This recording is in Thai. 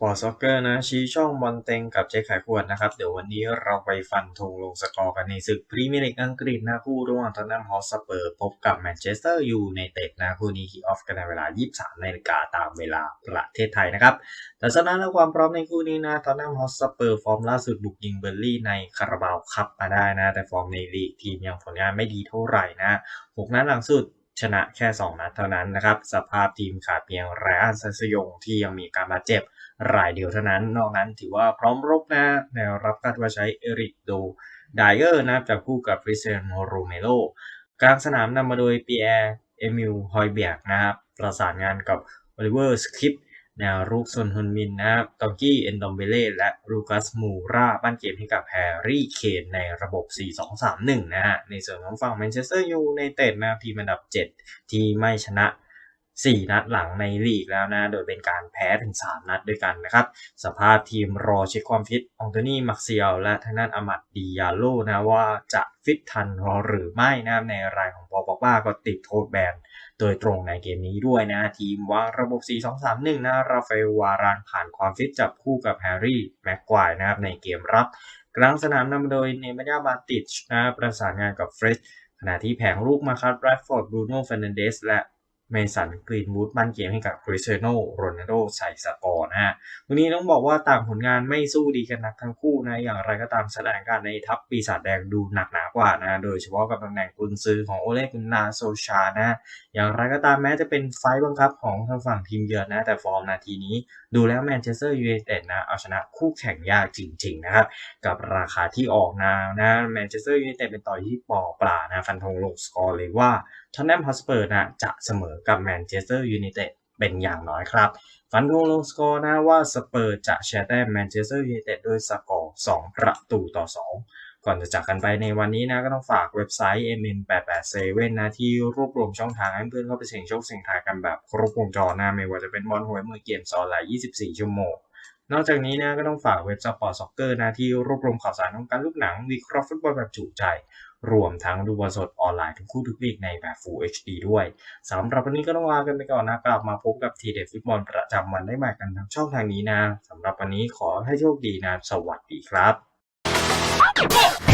ปอร์ตซ็อกเกอร์นะ ชี้ช่องบอลเต็งกับเจ๊ขายขวดนะครับ เดี๋ยววันนี้เราไปฟันธงลงสกอร์กันในศึกพรีเมียร์ลีกอังกฤษนะคู่ระหว่างทอตแนมฮอสเปอร์พบกับแมนเชสเตอร์ยูไนเต็ดนะคู่นี้คิกออฟกันในเวลา 23นาฬิกาตามเวลาประเทศไทยนะครับแต่สถานะความพร้อมในคู่นี้นะทอตแนมฮอสเปอร์ฟอร์มล่าสุดบุกยิงเบอร์ลี่ในคาราบาวคัพมาได้นะ แต่ฟอร์มในลีกทีมยังผลงานไม่ดีเท่าไหร่นะหกนัดหลังสุด ชนะแค่ 2 นัดเท่านั้นนะครับ สภาพทีมขาดเพียงไรอันซัสยงที่ยังมีการบาดเจ็บรายเดียวเท่านั้น นอกนั้นถือว่าพร้อมรบนะแนวรับคาดว่าใช้เอริกโดไดเออร์นะครับจากคู่กับฟริเซนโรเมโลกลางสนามนำมาโดยปีแอร์เอมิลฮอยเบียกนะครับ ประสานงานกับโอลิเวอร์สคริป แนวรุกซนฮุนมินนะครับตองกี้เอนดอมเบเล่และลูคัสมูราปั้นเกมให้กับแฮร์รี่เคนในระบบ 4-2-3-1 นะฮะในส่วนของฝั่งแมนเชสเตอร์ยูไนเต็ดนะทีมอันดับ 7 ที่ไม่ชนะ 4 นัดหลังในลีกแล้วนะ โดยเป็นการแพ้ถึง 3 นัดด้วยกันนะครับ สภาพทีมรอเช็คความฟิตองโตนี่มักเซียลและทางด้านอามัดดิยาโลนะว่าจะฟิตทันหรือไม่นะในรายของปอปบ้าก็ติดโทษแบน โดยตรงในเกมนี้ด้วยนะ ทีมวางระบบ 4-2-3-1 นะ ราฟาเอลวารานผ่านความฟิตจับคู่กับแฮร์รี่แม็กควายนะครับในเกมรับกลางสนามนำโดยเนม y a บาติชนะประสานงานกับเฟรชขณะที่แผงลูกมาคับแรดฟอร์ดบรูโน่เฟรนเดสและ เมสันกรีนวูดบ้านเกมให้กับคริสเตียโนโรนัลโดใส่สกอร์นะฮะวันนี้ต้องบอกว่าต่างผลงานไม่สู้ดีกันนักทั้งคู่นะ อย่างไรก็ตามสถานการณ์ในทัพปีศาจแดงดูหนักหนากว่านะ โดยเฉพาะกับตำแหน่งกุนซือของโอเลกุนนาโซชานะ อย่างไรก็ตามแม้จะเป็นไฟล์บังคับของทางฝั่งทีมเยือนนะ แต่ฟอร์มนาทีนี้ดูแล้วแมนเชสเตอร์ยูไนเต็ดนะเอาชนะคู่แข่งยากจริงๆนะครับกับราคาที่ออกนานะแมนเชสเตอร์ยูไนเต็ดเป็นต่อยที่ปอปลานะฟันธงลงสกอร์เลยว่า ทอนแนมฮอสเปอร์นะจะเสมอกับแมนเชสเตอร์ยูไนเต็ดเป็นอย่างน้อยครับฟันธงลงสกอร์นะว่าสเปอร์จะแชร์แต้มแมนเชสเตอร์ยูไนเต็ดด้วยสกอร์2ประตูต่อ 2 ก่อนจะจากกันไปในวันนี้นะก็ต้องฝากเว็บไซต์ mn887 นะที่รวบรวมช่องทางให้เพื่อนเข้าไปเสี่ยงโชคเสี่ยงทายกันแบบครบวงจรนะไม่ว่าจะเป็นบอลหวยมือเกมออนไลน์24 ชั่วโมง นอกจากนี้นะก็ต้องฝากเว็บสปอร์ตซ็อกเกอร์นะที่รวบรวมข่าวสารของการลูกหนังวิเคราะห์ฟุตบอลแบบจุใจ รวมทั้งดูบอลสดออนไลน์ทุกคู่ทุกลีกในแบบ Full HD ด้วยสำหรับวันนี้ก็ต้องลากันไปก่อนนะกลับมาพบกับทีเด็ดฟุตบอลประจำวันได้ใหม่กันทางช่องทางนี้นะสำหรับวันนี้ขอให้โชคดีนะ สวัสดีครับ